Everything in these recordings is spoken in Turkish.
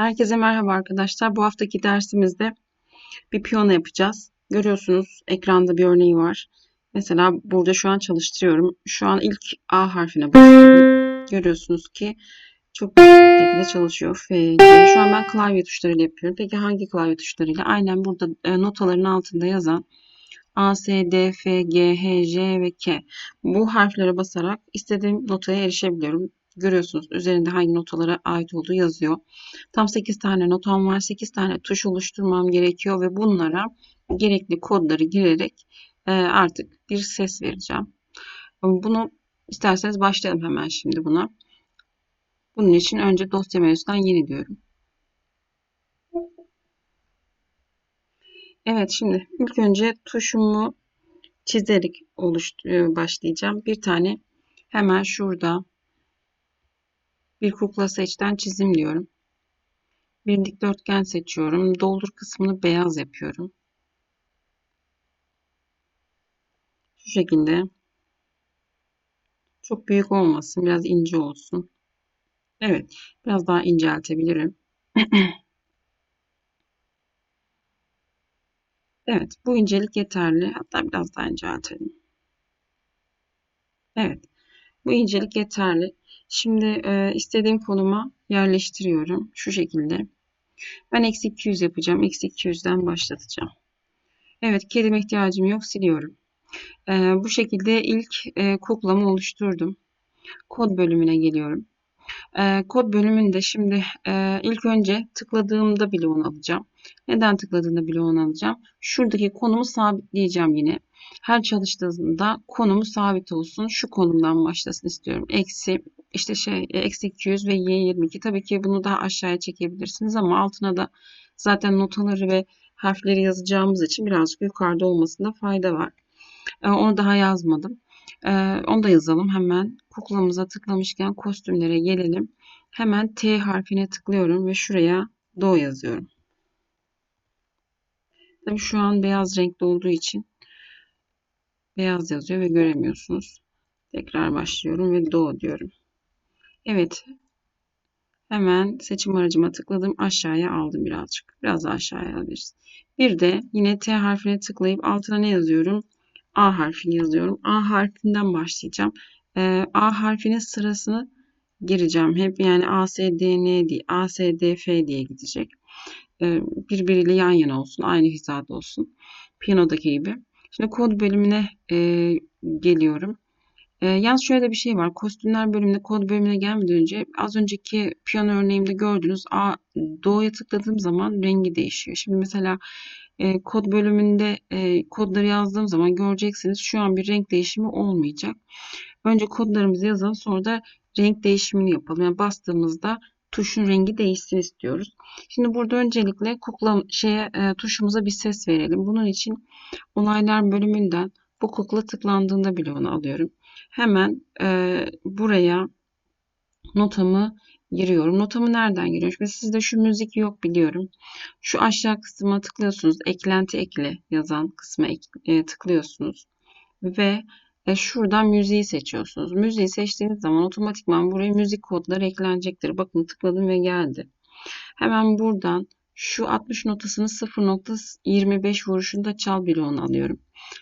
Herkese merhaba arkadaşlar. Bu haftaki dersimizde bir piyano yapacağız. Görüyorsunuz ekranda bir örneği var. Mesela burada şu an çalıştırıyorum. Şu an ilk A harfine basıyorum. Görüyorsunuz ki çok güzel şekilde çalışıyor. F, G. Şu an ben klavye tuşlarıyla yapıyorum. Peki hangi klavye tuşlarıyla? Aynen burada e, notaların altında yazan A, S, D, F, G, H, J ve K. Bu harflere basarak istediğim notaya erişebiliyorum. Görüyorsunuz üzerinde hangi notalara ait olduğu yazıyor. Tam 8 tane notam var. 8 tane tuş oluşturmam gerekiyor ve bunlara gerekli kodları girerek e, artık bir ses vereceğim. Bunu isterseniz başlayalım hemen şimdi buna. Bunun için önce dosya menüsünden yeni diyorum. Evet şimdi ilk önce tuşumu çizerek oluştur başlayacağım. Bir tane hemen şurada bir kukla seçten çizim diyorum. Bir dikdörtgen seçiyorum. Doldur kısmını beyaz yapıyorum. Şu şekilde. Çok büyük olmasın. Biraz ince olsun. Evet. Biraz daha inceltebilirim. evet. Bu incelik yeterli. Hatta biraz daha inceltelim. Evet. Bu incelik yeterli. Şimdi e, istediğim konuma yerleştiriyorum. Şu şekilde. Ben eksi 200 yapacağım. Eksi 200'den başlatacağım. Evet kedime ihtiyacım yok. Siliyorum. E, bu şekilde ilk e, kuklamı oluşturdum. Kod bölümüne geliyorum. E, kod bölümünde şimdi e, ilk önce tıkladığımda bloğunu alacağım. Neden tıkladığımda bloğunu alacağım? Şuradaki konumu sabitleyeceğim yine. Her çalıştığında konumu sabit olsun. Şu konumdan başlasın istiyorum. Eksi işte şey eksi 200 ve y22. Tabii ki bunu daha aşağıya çekebilirsiniz ama altına da zaten notaları ve harfleri yazacağımız için birazcık yukarıda olmasında fayda var. Ee, onu daha yazmadım. Ee, onu da yazalım hemen. Kuklamıza tıklamışken kostümlere gelelim. Hemen T harfine tıklıyorum ve şuraya Do yazıyorum. Tabii şu an beyaz renkli olduğu için beyaz yazıyor ve göremiyorsunuz. Tekrar başlıyorum ve Do diyorum. Evet. Hemen seçim aracıma tıkladım. Aşağıya aldım birazcık. Biraz daha aşağıya alabiliriz. Bir de yine T harfine tıklayıp altına ne yazıyorum? A harfini yazıyorum. A harfinden başlayacağım. Ee, A harfinin sırasını gireceğim. Hep yani A, S, D, N diye, A, S, D, F diye gidecek. Ee, birbiriyle yan yana olsun. Aynı hizada olsun. Piyanodaki gibi. Şimdi kod bölümüne e, geliyorum. E, yalnız şöyle bir şey var. Kostümler bölümüne, kod bölümüne gelmeden önce az önceki piyano örneğimde gördüğünüz A, Do'ya tıkladığım zaman rengi değişiyor. Şimdi mesela e, kod bölümünde e, kodları yazdığım zaman göreceksiniz şu an bir renk değişimi olmayacak. Önce kodlarımızı yazalım sonra da renk değişimini yapalım. Yani bastığımızda tuşun rengi değişsin istiyoruz. Şimdi burada öncelikle kukla şeye e, tuşumuza bir ses verelim. Bunun için olaylar bölümünden bu kukla tıklandığında bloğunu alıyorum. Hemen e, buraya notamı giriyorum. Notamı nereden giriyorum? Şimdi sizde şu müzik yok biliyorum. Şu aşağı kısma tıklıyorsunuz. Eklenti ekle yazan kısma e, tıklıyorsunuz. Ve e, şuradan müziği seçiyorsunuz. Müziği seçtiğiniz zaman otomatikman buraya müzik kodları eklenecektir. Bakın tıkladım ve geldi. Hemen buradan şu 60 notasını 0.25 vuruşunda çal bloğunu alıyorum.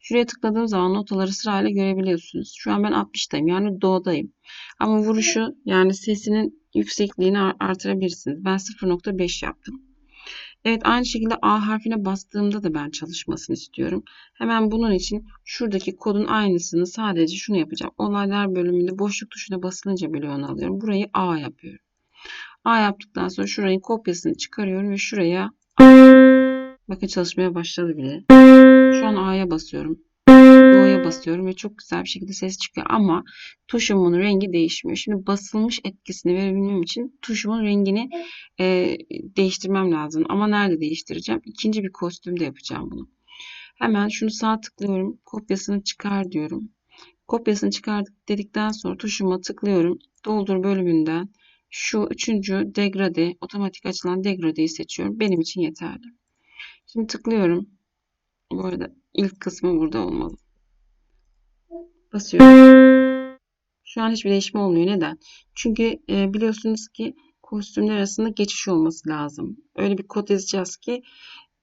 Şuraya tıkladığım zaman notaları sırayla görebiliyorsunuz. Şu an ben 60'tayım yani do'dayım. Ama vuruşu yani sesinin yüksekliğini artırabilirsiniz. Ben 0.5 yaptım. Evet aynı şekilde A harfine bastığımda da ben çalışmasını istiyorum. Hemen bunun için şuradaki kodun aynısını sadece şunu yapacağım. Olaylar bölümünde boşluk tuşuna basılınca bloğunu alıyorum. Burayı A yapıyorum. A yaptıktan sonra şurayı kopyasını çıkarıyorum ve şuraya bakın çalışmaya başladı bile. Şu an A'ya basıyorum. O'ya basıyorum ve çok güzel bir şekilde ses çıkıyor ama tuşumun rengi değişmiyor. Şimdi basılmış etkisini verebilmem için tuşumun rengini e, değiştirmem lazım. Ama nerede değiştireceğim? İkinci bir kostümde yapacağım bunu. Hemen şunu sağ tıklıyorum. Kopyasını çıkar diyorum. Kopyasını çıkardık dedikten sonra tuşuma tıklıyorum. Doldur bölümünden şu üçüncü degrade, otomatik açılan degradeyi seçiyorum. Benim için yeterli. Şimdi tıklıyorum. Bu arada ilk kısmı burada olmalı. Basıyorum. Şu an hiçbir değişme olmuyor. Neden? Çünkü e, biliyorsunuz ki kostümler arasında geçiş olması lazım. Öyle bir kod yazacağız ki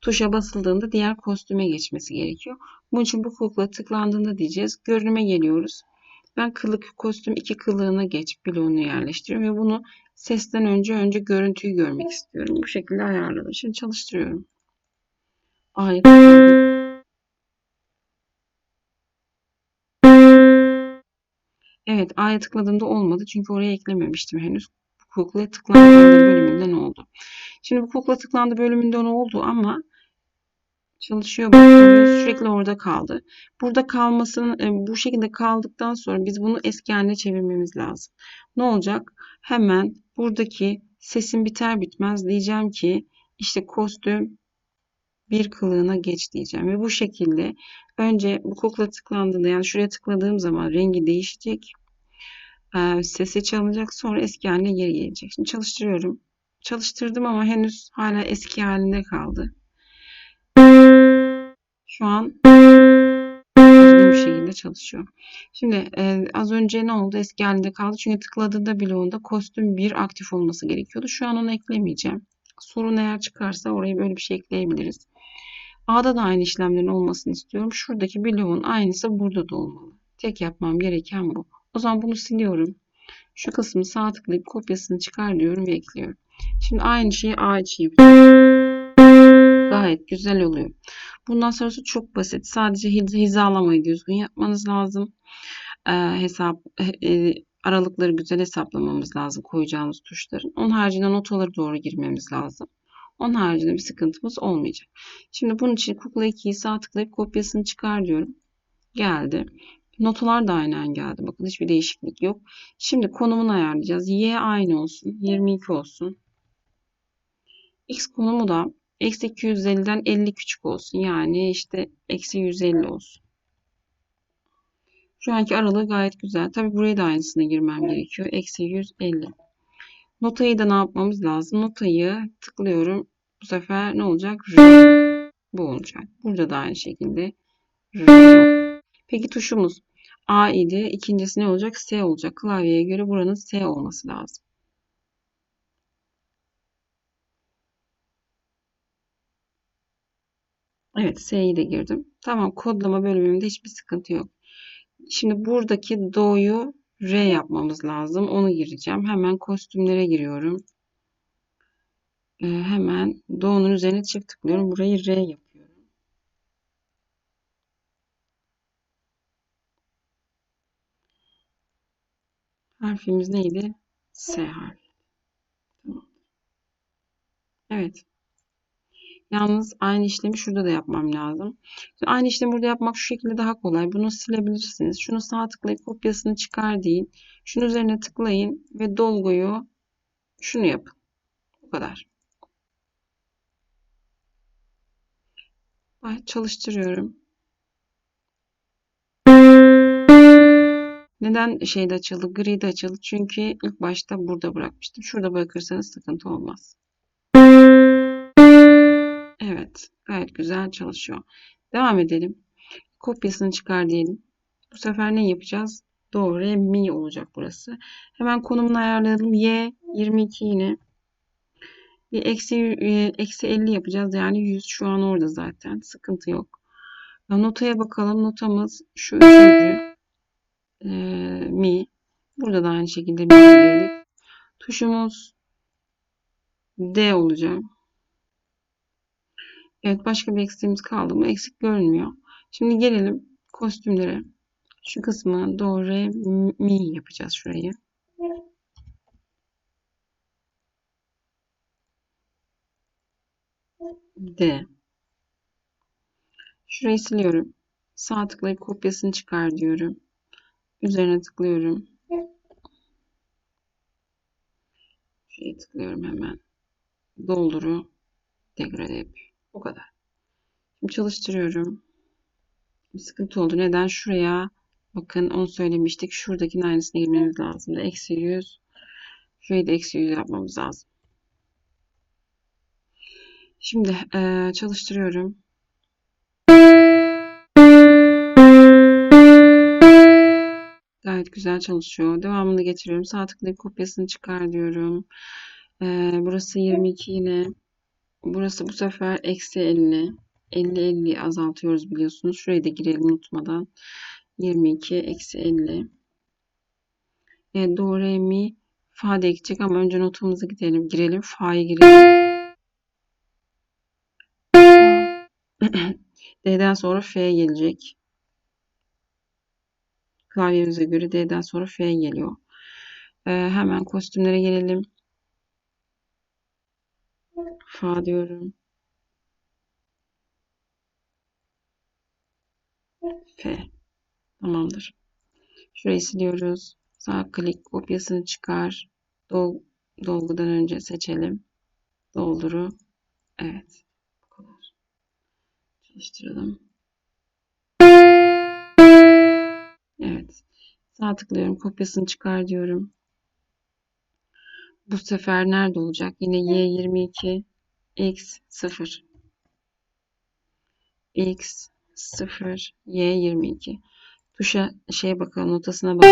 tuşa basıldığında diğer kostüme geçmesi gerekiyor. Bunun için bu kukla tıklandığında diyeceğiz. Görünüme geliyoruz. Ben kılık kostüm iki kılığına geç bloğunu yerleştiriyorum ve bunu sesten önce önce görüntüyü görmek istiyorum. Bu şekilde ayarladım. Şimdi çalıştırıyorum. A'ya Evet A'ya tıkladığımda olmadı. Çünkü oraya eklememiştim henüz. Kukla tıklandı bölümünden oldu. Şimdi bu kukla tıklandı bölümünden oldu ama çalışıyor bakıyoruz. Sürekli orada kaldı. Burada kalmasının e, bu şekilde kaldıktan sonra biz bunu eski haline çevirmemiz lazım. Ne olacak? Hemen buradaki sesin biter bitmez diyeceğim ki işte kostüm bir kılığına geç diyeceğim. Ve bu şekilde önce bu kukla tıklandığında yani şuraya tıkladığım zaman rengi değişecek. Ee, sesi çalacak sonra eski haline geri gelecek. Şimdi çalıştırıyorum. Çalıştırdım ama henüz hala eski halinde kaldı. Şu an düzgün bir şekilde çalışıyor. Şimdi e, az önce ne oldu? Eski halinde kaldı. Çünkü tıkladığında bloğunda kostüm 1 aktif olması gerekiyordu. Şu an onu eklemeyeceğim. Sorun eğer çıkarsa oraya böyle bir şey ekleyebiliriz. A'da da aynı işlemlerin olmasını istiyorum. Şuradaki bloğun aynısı burada da olmalı. Tek yapmam gereken bu. O zaman bunu siliyorum. Şu kısmı sağ tıklayıp kopyasını çıkar diyorum ve ekliyorum. Şimdi aynı şeyi A için yapacağım. Gayet güzel oluyor. Bundan sonrası çok basit. Sadece hizalamayı düzgün yapmanız lazım. Ee, hesap e, aralıkları güzel hesaplamamız lazım koyacağımız tuşların. Onun haricinde notaları doğru girmemiz lazım. Onun haricinde bir sıkıntımız olmayacak. Şimdi bunun için kukla 2'yi sağ tıklayıp kopyasını çıkar diyorum. Geldi. Notalar da aynen geldi. Bakın hiçbir değişiklik yok. Şimdi konumunu ayarlayacağız. Y aynı olsun. 22 olsun. X konumu da eksi 250'den 50 küçük olsun. Yani işte eksi 150 olsun. Şu anki aralığı gayet güzel. Tabi buraya da aynısına girmem gerekiyor. Eksi 150. Notayı da ne yapmamız lazım? Notayı tıklıyorum. Bu sefer ne olacak? R. Bu olacak. Burada da aynı şekilde R. Peki tuşumuz A idi. İkincisi ne olacak? S olacak. Klavyeye göre buranın S olması lazım. Evet S'yi de girdim. Tamam kodlama bölümümde hiçbir sıkıntı yok. Şimdi buradaki do'yu R yapmamız lazım. Onu gireceğim. Hemen kostümlere giriyorum. Ee, hemen do'nun üzerine çift tıklıyorum. Burayı R yapıyorum. Harfimiz neydi? S harfi. Evet. Yalnız aynı işlemi şurada da yapmam lazım. Şimdi aynı işlemi burada yapmak şu şekilde daha kolay. Bunu silebilirsiniz. Şunu sağ tıklayıp kopyasını çıkar deyin. Şunun üzerine tıklayın ve dolguyu şunu yapın. Bu kadar. Çalıştırıyorum. Neden şeyde açıldı? Gri de açıldı. Çünkü ilk başta burada bırakmıştım. Şurada bırakırsanız sıkıntı olmaz. Evet. Gayet güzel çalışıyor. Devam edelim. Kopyasını çıkar diyelim. Bu sefer ne yapacağız? Doğru mi olacak burası. Hemen konumunu ayarlayalım. Y 22 yine. Bir eksi, e, eksi 50 yapacağız. Yani 100 şu an orada zaten. Sıkıntı yok. Notaya bakalım. Notamız şu üçüncü. E, mi. Burada da aynı şekilde bir girdik. Tuşumuz D olacak. Evet başka bir eksiğimiz kaldı mı? Eksik görünmüyor. Şimdi gelelim kostümlere. Şu kısmı do, re, mi yapacağız şurayı. D. Şurayı siliyorum. Sağ tıklayıp kopyasını çıkar diyorum. Üzerine tıklıyorum. Şuraya tıklıyorum hemen. Dolduru. Degrade yapıyorum. Bu kadar. Şimdi çalıştırıyorum. Bir sıkıntı oldu. Neden? Şuraya bakın onu söylemiştik. Şuradakinin aynısına girmemiz lazım. Eksi 100. Şurayı da eksi 100 yapmamız lazım. Şimdi e, çalıştırıyorum. Gayet güzel çalışıyor. Devamını getiriyorum. Sağ tıklayıp kopyasını çıkar diyorum. Ee, burası 22 yine. Burası bu sefer eksi 50. 50 50'yi azaltıyoruz biliyorsunuz. Şurayı da girelim unutmadan. 22 eksi 50. E, do, re, mi, fa da ekecek ama önce notumuza gidelim. Girelim. Fa'yı girelim. D'den sonra F gelecek. Klavyemize göre D'den sonra F geliyor. Ee, hemen kostümlere gelelim. Fa diyorum. F. Tamamdır. Şurayı siliyoruz. Sağ klik kopyasını çıkar. Dol dolgudan önce seçelim. Dolduru. Evet. Bu kadar. Çalıştıralım. Evet. Sağ tıklıyorum. Kopyasını çıkar diyorum. Bu sefer nerede olacak? Yine Y22 X 0 X 0 Y22 Tuşa şeye bakalım notasına bak.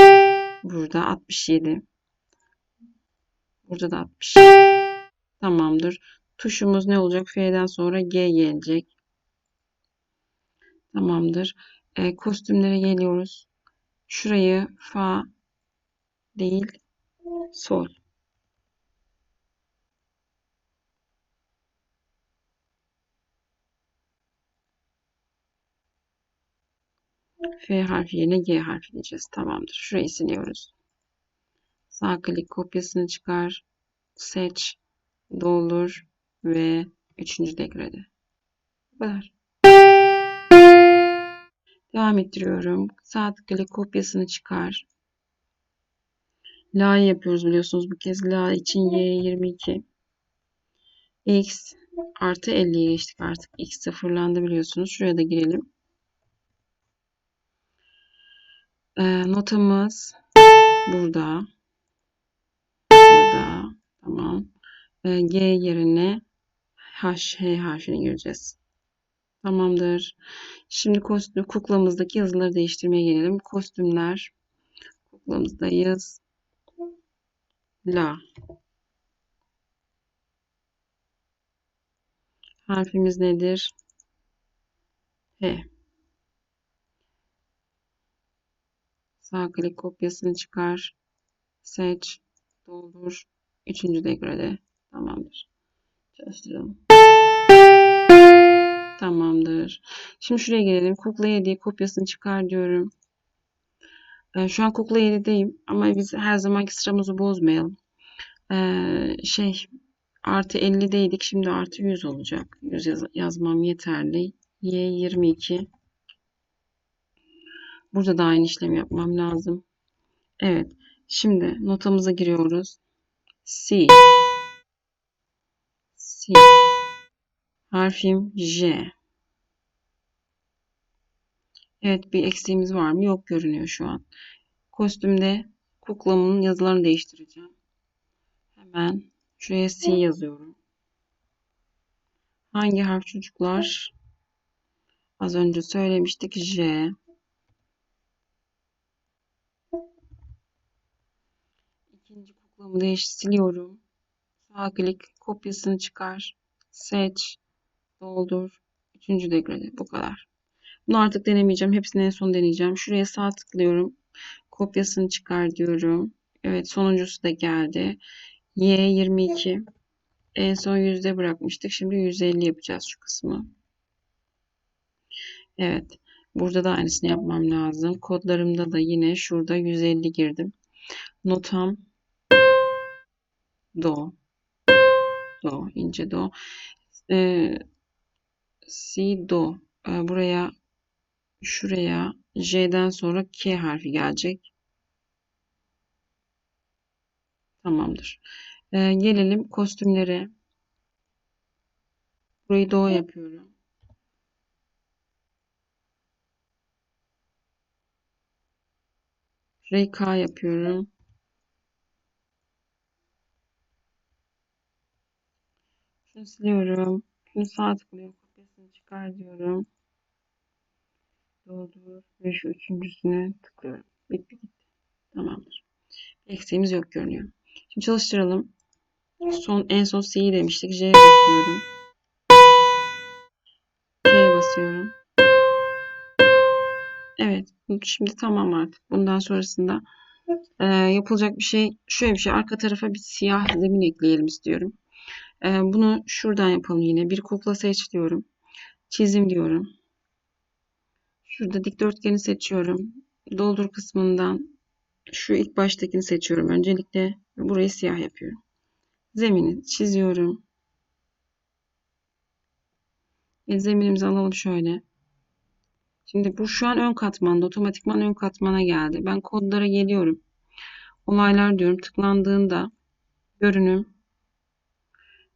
Burada 67. Burada da 60. Tamamdır. Tuşumuz ne olacak? F'den sonra G gelecek. Tamamdır. E, kostümlere geliyoruz. Şurayı fa değil sol. F harfi yerine G harfi diyeceğiz. Tamamdır. Şurayı siliyoruz. Sağ klik kopyasını çıkar. Seç. Doldur. Ve üçüncü degrede. Bu kadar. Devam ettiriyorum. Sağ klik kopyasını çıkar. La yapıyoruz biliyorsunuz. Bu kez la için Y22. X artı 50'ye geçtik artık. X sıfırlandı biliyorsunuz. Şuraya da girelim. Ee, notamız burada. Burada. Tamam. Ee, G yerine H, H harfini gireceğiz. Tamamdır. Şimdi kostüm, kuklamızdaki yazıları değiştirmeye gelelim. Kostümler. Kuklamızdayız. La. Harfimiz nedir? H. Sağ klik kopyasını çıkar. Seç. Doldur. Üçüncü degrede. Tamamdır. Çalıştıralım. Tamamdır. Şimdi şuraya gelelim. Kukla 7 kopyasını çıkar diyorum. Ee, şu an kukla 7'deyim ama biz her zamanki sıramızı bozmayalım. Ee, şey artı 50'deydik. Şimdi artı 100 olacak. 100 yaz yazmam yeterli. Y 22. Burada da aynı işlemi yapmam lazım. Evet. Şimdi notamıza giriyoruz. C. C. Harfim J. Evet bir eksiğimiz var mı? Yok görünüyor şu an. Kostümde kuklamın yazılarını değiştireceğim. Hemen şuraya C yazıyorum. Hangi harf çocuklar? Az önce söylemiştik J. Kuklamı değiş. Sağ klik kopyasını çıkar. Seç. Doldur. Üçüncü degrede. Bu kadar. Bunu artık denemeyeceğim. Hepsini en son deneyeceğim. Şuraya sağ tıklıyorum. Kopyasını çıkar diyorum. Evet sonuncusu da geldi. Y22. En son yüzde bırakmıştık. Şimdi 150 yapacağız şu kısmı. Evet. Burada da aynısını yapmam lazım. Kodlarımda da yine şurada 150 girdim. Notam do do ince do ee, si do ee, buraya şuraya J'den sonra K harfi gelecek. Tamamdır. Ee, gelelim kostümlere. Burayı do yapıyorum. Şurayı K yapıyorum. Şunu siliyorum. Şunu sağ tıklıyorum. Kopyasını çıkar diyorum. Doldur. Ve şu üçüncüsüne tıklıyorum. Bitti gitti. Tamamdır. Eksiğimiz yok görünüyor. Şimdi çalıştıralım. Son en son C'yi demiştik. J'ye basıyorum. C'ye basıyorum. Evet. Şimdi tamam artık. Bundan sonrasında e, yapılacak bir şey şöyle bir şey. Arka tarafa bir siyah zemin ekleyelim istiyorum. E, bunu şuradan yapalım yine. Bir kukla seç diyorum. Çizim diyorum. Şurada dikdörtgeni seçiyorum. Doldur kısmından şu ilk baştakini seçiyorum. Öncelikle burayı siyah yapıyorum. Zemini çiziyorum. E, zeminimizi alalım şöyle. Şimdi bu şu an ön katmanda. Otomatikman ön katmana geldi. Ben kodlara geliyorum. Olaylar diyorum. Tıklandığında görünüm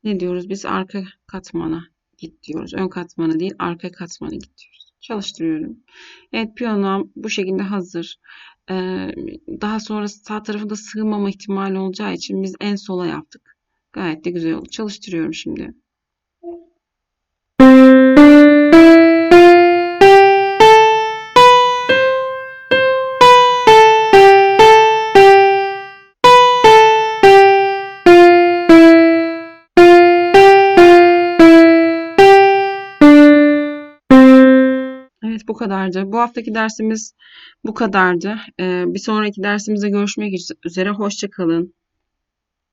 ne diyoruz? Biz arka katmana git diyoruz. Ön katmana değil arka katmana git diyoruz. Çalıştırıyorum. Evet piyanom bu şekilde hazır. Ee, daha sonra sağ tarafında sığmama ihtimali olacağı için biz en sola yaptık. Gayet de güzel oldu. Çalıştırıyorum şimdi. Kadardı. Bu haftaki dersimiz bu kadardı. Ee, bir sonraki dersimizde görüşmek üzere. Hoşça kalın.